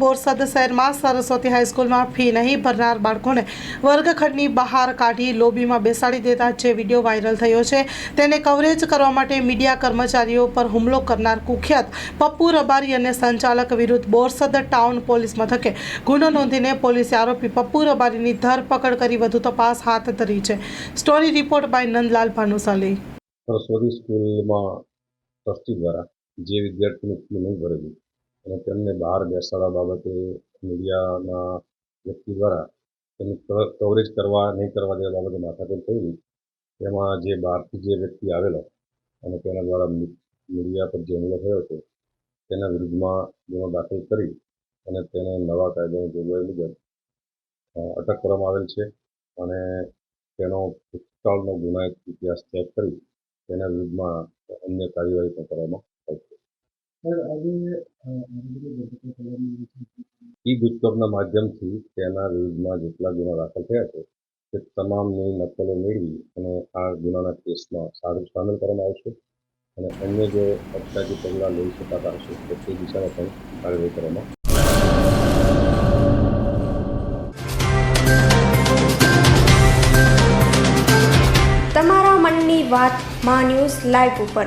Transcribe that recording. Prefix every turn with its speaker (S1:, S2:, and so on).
S1: બોરસદ શહેરમાં સરસ્વતી હાઈસ્કૂલમાં ફી નહીં ભરનાર બાળકોને વર્ગખંડની બહાર કાઢી લોબીમાં બેસાડી દેતા જે વીડિયો વાયરલ થયો છે, તેને કવરેજ કરવા માટે મીડિયા કર્મચારીઓ પર હુમલો કરનાર કુખ્યાત પપ્પુ રબારી અને સંચાલક વિરુદ્ધ બોરસદ ટાઉન પોલીસ મથકે ગુનો નોંધીને પોલીસે આરોપી પપ્પુ રબારીની ધરપકડ કરી વધુ તપાસ હાથ ધરી છે. Story report by Nandlal Bhanushali.
S2: Saraswati સ્કૂલમાં ટ્રસ્ટી દ્વારા જે વિદ્યાર્થીની ફી નહીં ભરેલી અને તેમને બહાર બેસાડવા બાબતે મીડિયાના વ્યક્તિ દ્વારા તેની કવરેજ કરવા, નહીં કરવા દેવા બાબતે માથાકૂટ થયેલી. તેમાં જે બહારથી જે વ્યક્તિ આવેલો અને તેના દ્વારા મીડિયા પર જે હુમલો થયો છે તેના વિરુદ્ધમાં ગુનો દાખલ કરી અને તેને નવા કાયદાની જોગવાઈ મુજબ અટક કરવામાં આવેલ છે અને તેનો ભૂતકાળનો ગુનાહિત ઇતિહાસ ચેક કરી તેના વિરુદ્ધમાં અન્ય કાર્યવાહી પણ કરવામાં ઈ ગુજકોપના માધ્યમથી તેના વિરુદ્ધમાં જેટલા ગુના દાખલ થયા છે તે તમામની નકલો મેળવી અને આ ગુનાના કેસમાં સારું સામેલ કરવામાં આવશે અને અન્ય જે અટકાયતી પગલાં લઈ શકાતા હશે તો તે દિશામાં પણ કાર્યવાહી કરવામાં
S3: તમારા મનની વાતમાં ન્યૂઝ લાઈવ ઉપર.